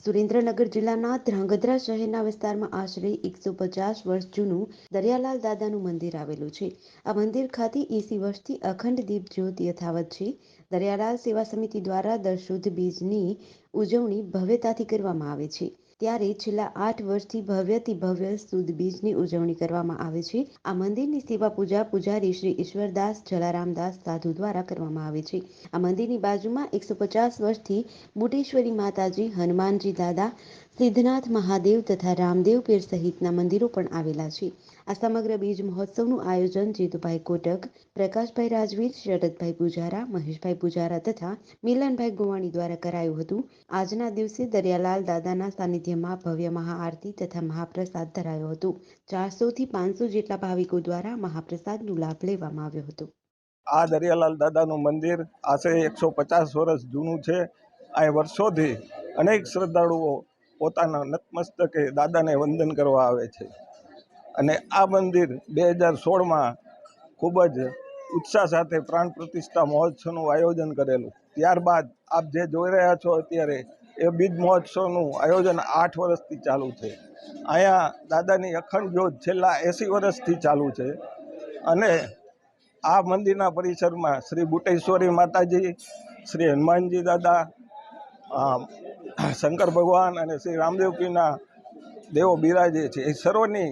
સુરેન્દ્રનગર જિલ્લાના ધ્રાંગધ્રા શહેરના વિસ્તારમાં આશરે એકસો પચાસ વર્ષ જૂનું દરિયાલાલ દાદાનું મંદિર આવેલું છે. આ મંદિર ખાતે એસી વર્ષથી અખંડ દીપ જ્યોત યથાવત છે. દરિયાલાલ સેવા સમિતિ દ્વારા દર શુદ્ધ બીજની ઉજવણી ભવ્યતાથી કરવામાં આવે છે. ત્યારે છેલ્લા આઠ વર્ષથી ભવ્યથી ભવ્ય સુદ બીજની ઉજવણી કરવામાં આવે છે. આ મંદિરની સેવા પૂજા પૂજારી શ્રી ઈશ્વરદાસ જલારામદાસ સાધુ દ્વારા કરવામાં આવે છે. આ મંદિરની બાજુમાં એકસો પચાસ વર્ષથી બુટેશ્વરી માતાજી, હનુમાનજી દાદા સિદ્ધનાથ, મહાદેવ તથા રામદેવ પીર સહિતના મંદિરો પણ આવેલા છે. આ સમગ્ર બીજ મહોત્સવનું આયોજન જીતુભાઈ કોટક, પ્રકાશભાઈ રાજવીર, શરદભાઈ પૂજારા, મહેશભાઈ પૂજારા તથા મિલનભાઈ ગોવાણી દ્વારા કરાયું હતું. આજના દિવસે દરિયાલાલ દાદાના સાનિધ્યમાં ભવ્ય મહાઆરતી તથા મહાપ્રસાદ ધરાયો હતો. ચારસોથી પાંચસો જેટલા ભાવિકો દ્વારા મહાપ્રસાદનો લાભ લેવામાં આવ્યો હતો. આ દરિયાલાલ દાદાનું મંદિર આશરે એકસો પચાસ વર્ષ જૂનું છે. અહીં વર્ષોથી અનેક શ્રદ્ધાળુઓ પોતાના નતમસ્તકે દાદાને વંદન કરવા આવે છે. અને આ મંદિર બે હજાર સોળમાં ખૂબ જ ઉત્સાહ સાથે પ્રાણ પ્રતિષ્ઠા મહોત્સવનું આયોજન કરેલું. ત્યારબાદ આપ જે જોઈ રહ્યા છો અત્યારે, એ બીજ મહોત્સવનું આયોજન આઠ વર્ષથી ચાલુ છે. અહીંયા દાદાની અખંડ જ્યોત છેલ્લા એંસી વર્ષથી ચાલુ છે. અને આ મંદિરના પરિસરમાં શ્રી બુટેશ્વરી માતાજી, શ્રી હનુમાનજી દાદા શંકર ભગવાન અને શ્રી રામદેવપીના દેવો બિરાજે છે. એ સર્વની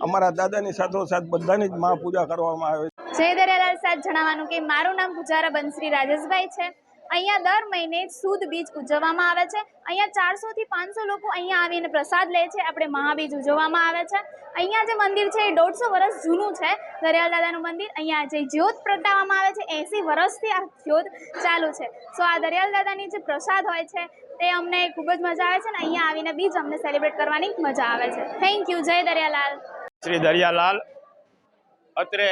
અમારા દાદાની સાથોસાથ બધાની જ મહાપૂજા કરવામાં આવે છે. જય દરિયાલાલ સાથ જણાવવાનું કે મારું નામ પૂજારા બંશ્રી રાજેશભાઈ છે. અહીંયા દર મહિને સુદ બીજ ઉજવવામાં આવે છે. અહીંયા ચારસોથી પાંચસો લોકો અહીંયા આવીને પ્રસાદ લે છે. આપણે મહાબીજ ઉજવવામાં આવે છે. અહીંયા જે મંદિર છે એ દોઢસો વર્ષ જૂનું છે. દરિયાલ દાદાનું મંદિર અહીંયા જે જ્યોત પ્રગટાવવામાં આવે છે, એંસી વર્ષથી આ જ્યોત ચાલુ છે. સો આ દરિયાલ દાદાની જે પ્રસાદ હોય છે, તે અમને ખૂબ જ મજા આવે છે અને અહીંયા આવીને બીજ અમને સેલિબ્રેટ કરવાની મજા આવે છે. થેન્ક યુ જય દરિયાલાલ. શ્રી દરિયાલાલ, અત્રે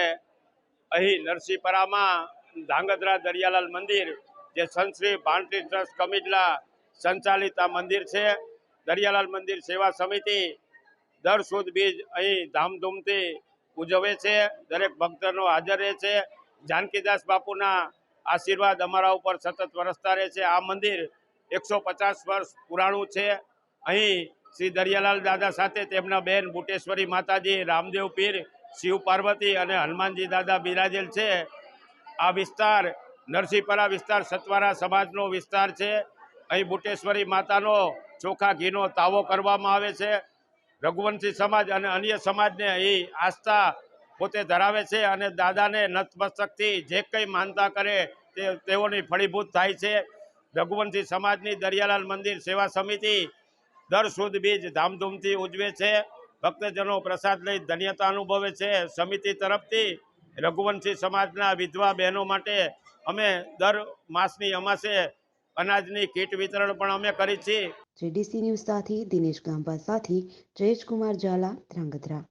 અહીં નરસિંહપરામાં ધાંગધ્રા દરિયાલાલ મંદિર જે સંત શ્રી ટ્રસ્ટ કમિટલા સંચાલિત આ મંદિર છે, દરિયાલાલ મંદિર સેવા સમિતિ, દર સુદ બીજ અહીં ધામધૂમથી ઉજવે છે, દરેક ભક્તનો હાજર રહે છે. જાનકીદાસ બાપુના આશીર્વાદ અમારા ઉપર સતત વરસતા રહે છે. આ મંદિર એકસો વર્ષ પુરાણું છે. અહીં શ્રી દરિયાલાલ દાદા સાથે તેમના બેન બુટેશ્વરી માતાજી, રામદેવ પીર, શિવ પાર્વતી અને હનુમાનજી દાદા બિરાજેલ છે. આ વિસ્તાર નરસિંહપરા વિસ્તાર સતવારા સમાજનો વિસ્તાર છે. અહીં બુટેશ્વરી માતાનો ચોખા ઘીનો તાવો કરવામાં આવે છે. રઘુવંશી સમાજ અને અન્ય સમાજને એ આસ્થા પોતે ધરાવે છે અને દાદાને નતમસ્તકથી જે કંઈ માનતા કરે તે તેઓની ફળીભૂત થાય છે. રઘુવંશી સમાજની દરિયાલાલ મંદિર સેવા સમિતિ દર સુદ બીજ ધામધૂમથી ઉજવે છે. ભક્તજનો પ્રસાદ લઈ ધન્યતા અનુભવે છે. સમિતિ તરફથી રઘુવંશી સમાજના વિધવા બહેનો માટે અમે દર માસની અમાસે અનાજની કીટ વિતરણ પણ અમે કરી છીએ. જેડીસી ન્યૂઝ સાથે દિનેશ ગાંભા સાથે જયેશ કુમાર ઝાલા ધ્રાંગધ્રા.